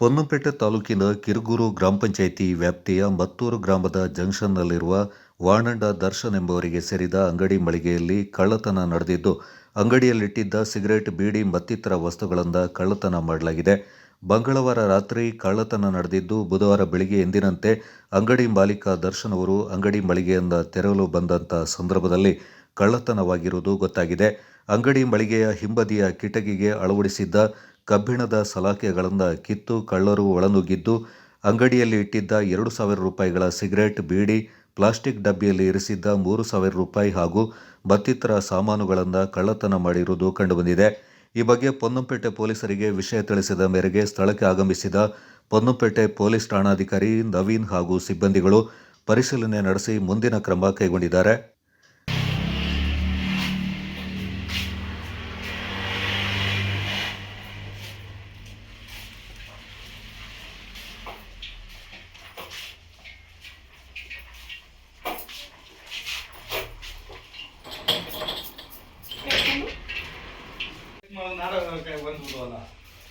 ಪೊನ್ನಂಪೇಟೆ ತಾಲೂಕಿನ ಕಿರುಗೂರು ಗ್ರಾಮ ಪಂಚಾಯಿತಿ ವ್ಯಾಪ್ತಿಯ ಮತ್ತೂರು ಗ್ರಾಮದ ಜಂಕ್ಷನ್ನಲ್ಲಿರುವ ವಾಣಂಡ ದರ್ಶನ್ ಎಂಬುವರಿಗೆ ಸೇರಿದ ಅಂಗಡಿ ಮಳಿಗೆಯಲ್ಲಿ ಕಳ್ಳತನ ನಡೆದಿದ್ದು, ಅಂಗಡಿಯಲ್ಲಿಟ್ಟಿದ್ದ ಸಿಗರೇಟ್, ಬೀಡಿ, ಮತ್ತಿತರ ವಸ್ತುಗಳಿಂದ ಕಳ್ಳತನ ಮಾಡಲಾಗಿದೆ. ಮಂಗಳವಾರ ರಾತ್ರಿ ಕಳ್ಳತನ ನಡೆದಿದ್ದು, ಬುಧವಾರ ಬೆಳಿಗ್ಗೆ ಎಂದಿನಂತೆ ಅಂಗಡಿ ಮಾಲೀಕ ದರ್ಶನ್ ಅವರು ಅಂಗಡಿ ಮಳಿಗೆಯಿಂದ ತೆರವಲು ಬಂದಂಥ ಸಂದರ್ಭದಲ್ಲಿ ಕಳ್ಳತನವಾಗಿರುವುದು ಗೊತ್ತಾಗಿದೆ. ಅಂಗಡಿ ಮಳಿಗೆಯ ಹಿಂಬದಿಯ ಕಿಟಕಿಗೆ ಅಳವಡಿಸಿದ್ದ ಕಬ್ಬಿಣದ ಸಲಾಕೆಗಳನ್ನು ಕಿತ್ತು ಕಳ್ಳರು ಒಳನುಗ್ಗಿದ್ದು, ಅಂಗಡಿಯಲ್ಲಿ ಇಟ್ಟಿದ್ದ ಎರಡು ಸಾವಿರ ರೂಪಾಯಿಗಳ ಸಿಗರೇಟ್ ಬೀಡಿ, ಪ್ಲಾಸ್ಟಿಕ್ ಡಬ್ಬಿಯಲ್ಲಿ ಇರಿಸಿದ್ದ ಮೂರು ಸಾವಿರ ರೂಪಾಯಿ ಹಾಗೂ ಮತ್ತಿತರ ಸಾಮಾನುಗಳನ್ನು ಕಳ್ಳತನ ಮಾಡಿರುವುದು ಕಂಡುಬಂದಿದೆ. ಈ ಬಗ್ಗೆ ಪೊನ್ನಂಪೇಟೆ ಪೊಲೀಸರಿಗೆ ವಿಷಯ ತಿಳಿಸಿದ ಮೇರೆಗೆ ಸ್ಥಳಕ್ಕೆ ಆಗಮಿಸಿದ ಪೊನ್ನಂಪೇಟೆ ಪೊಲೀಸ್ ಠಾಣಾಧಿಕಾರಿ ನವೀನ್ ಹಾಗೂ ಸಿಬ್ಬಂದಿಗಳು ಪರಿಶೀಲನೆ ನಡೆಸಿ ಮುಂದಿನ ಕ್ರಮ ಕೈಗೊಂಡಿದ್ದಾರೆ. ನಾಡ ಬಂದ್ಬಿಡುವಲ್ಲ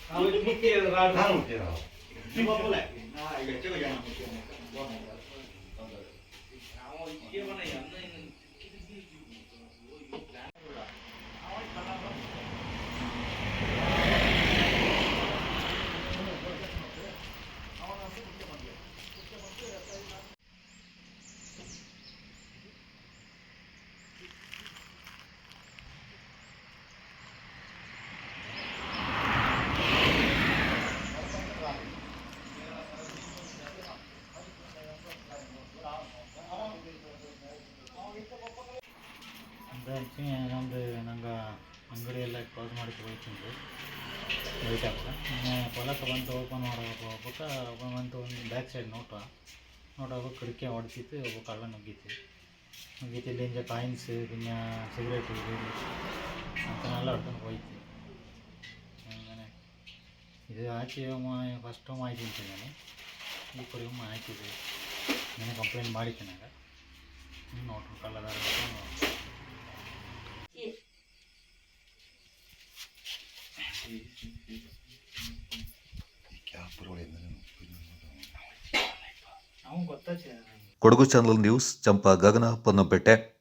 ನಾವು ಇದು ಮುಖ್ಯ ನಾನು ಮುಟ್ಟಿ ನಾವು ಬ್ಯಾಂಕಿ ನಮ್ಮದು ನಂಗೆ ಅಂಗಡಿಯೆಲ್ಲ ಕ್ಲೋಸ್ ಮಾಡಿಟ್ಟು ಹೋಯ್ತೀನಿ ರೀ ವೈಟ್ ಆಗ್ತಾ ಬಂತು ಓಪನ್ ಮಾಡೋಕೆ ಹೋಗ್ಬೇಕು? ಓಪನ್ ಬಂತು, ಒಂದು ಬ್ಯಾಕ್ ಸೈಡ್ ನೋಟ. ನೋಟಾಗ ಕಡಿಕೆ ಹೊಡ್ಸಿತ್ತು ಒಬ್ಬ ಕಳ್ಳ ನುಗ್ಗಿತ್ತು. ನುಗ್ಗಿತ್ತು ಇಲ್ಲಿಂದ ಕಾಯಿನ್ಸ್ ಇನ್ನ ಸಿಗರೇಟ್ ಅಂತನೆಲ್ಲ ಹೊಡ್ಕೊಂಡು ಹೋಯ್ತು. ಹಂಗೆ ಇದು ಹಾಕಿ ಫಸ್ಟ್ ಟೈಮ್ ಅಂತ ನಾನು. ಈ ಕಡೆ ಹಾಕಿದ್ದೆ ನಾನು ಕಂಪ್ಲೇಂಟ್ ಮಾಡಿದ್ದೆ ನಾಗ ನೋಡ್ರಿ ಕಳ್ಳದಾರ ಕೊಡಗು ಚಾನಲ್ ನ್ಯೂಸ್ ಚಂಪಾ ಗಗನ ಪೊನ್ನಂಪೇಟೆ.